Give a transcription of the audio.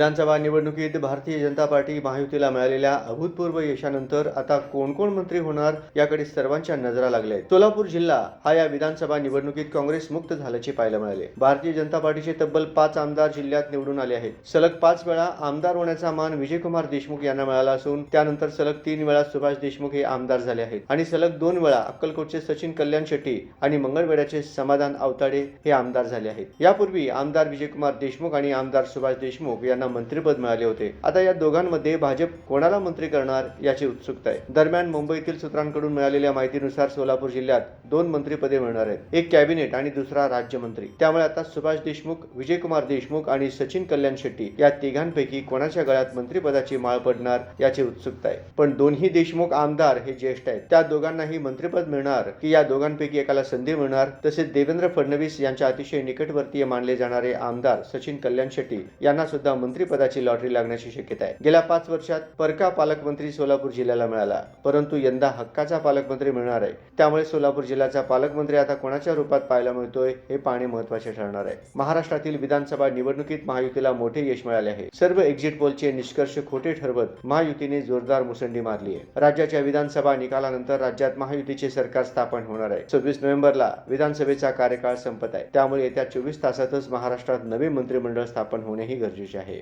विधानसभा निवडणुकीत भारतीय जनता पार्टी महायुतीला मिळालेल्या अभूतपूर्व यशानंतर आता कोण कोण मंत्री होणार याकडे सर्वांच्या नजरा लागल्या आहेत सोलापूर जिल्हा हा या विधानसभा निवडणुकीत काँग्रेस मुक्त झाल्याचे पाहायला मिळाले. भारतीय जनता पार्टीचे तब्बल पाच आमदार जिल्ह्यात निवडून आले आहेत. सलग पाच वेळा आमदार होण्याचा मान विजयकुमार देशमुख यांना मिळाला असून त्यानंतर सलग तीन वेळा सुभाष देशमुख हे आमदार झाले आहेत आणि सलग दोन वेळा अक्कलकोटचे सचिन कल्याण शेट्टी आणि मंगळवेढ्याचे समाधान आवताडे हे आमदार झाले आहेत. यापूर्वी आमदार विजयकुमार देशमुख आणि आमदार सुभाष देशमुख यांना मंत्रिपद मिळाले होते. आता या दोघांमध्ये भाजप कोणाला मंत्री करणार याची उत्सुकता आहे. दरम्यान मुंबईतील सूत्रांकडून मिळालेल्या माहितीनुसार सोलापूर जिल्ह्यात दोन मंत्रिपदे मिळणार आहेत. एक कॅबिनेट आणि दुसरा राज्यमंत्री. त्यामुळे आता सुभाष देशमुख विजयकुमार देशमुख आणि सचिन कल्याण शेट्टी या तिघांपैकी कोणाच्या गळ्यात मंत्रिपदाची माळ पडणार याची उत्सुकता आहे. पण दोन्ही देशमुख आमदार हे ज्येष्ठ आहेत. त्या दोघांनाही मंत्रिपद मिळणार की या दोघांपैकी एकाला संधी मिळणार तसेच देवेंद्र फडणवीस यांच्या अतिशय निकटवर्तीय मानले जाणारे आमदार सचिन कल्याण शेट्टी यांना सुद्धा मंत्री मंत्रिपदाची लॉटरी लागण्याची शक्यता आहे. गेल्या पाच वर्षात परका पालकमंत्री सोलापूर जिल्ह्याला मिळाला. परंतु यंदा हक्काचा पालकमंत्री मिळणार आहे. त्यामुळे सोलापूर जिल्ह्याचा पालकमंत्री आता कोणाच्या रूपात पाहायला मिळतोय हे पाहणे महत्त्वाचे ठरणार आहे. महाराष्ट्रातील विधानसभा निवडणुकीत महायुतीला मोठे यश मिळाले आहे. सर्व एक्झिट पोलचे निष्कर्ष खोटे ठरवत महायुतीने जोरदार मुसंडी मारली आहे. राज्याच्या विधानसभा निकालानंतर राज्यात महायुतीचे सरकार स्थापन होणार आहे. सव्वीस नोव्हेंबरला विधानसभेचा कार्यकाळ संपत आहे. त्यामुळे येत्या चोवीस तासातच महाराष्ट्रात नवे मंत्रिमंडळ स्थापन होणेही गरजेचे आहे.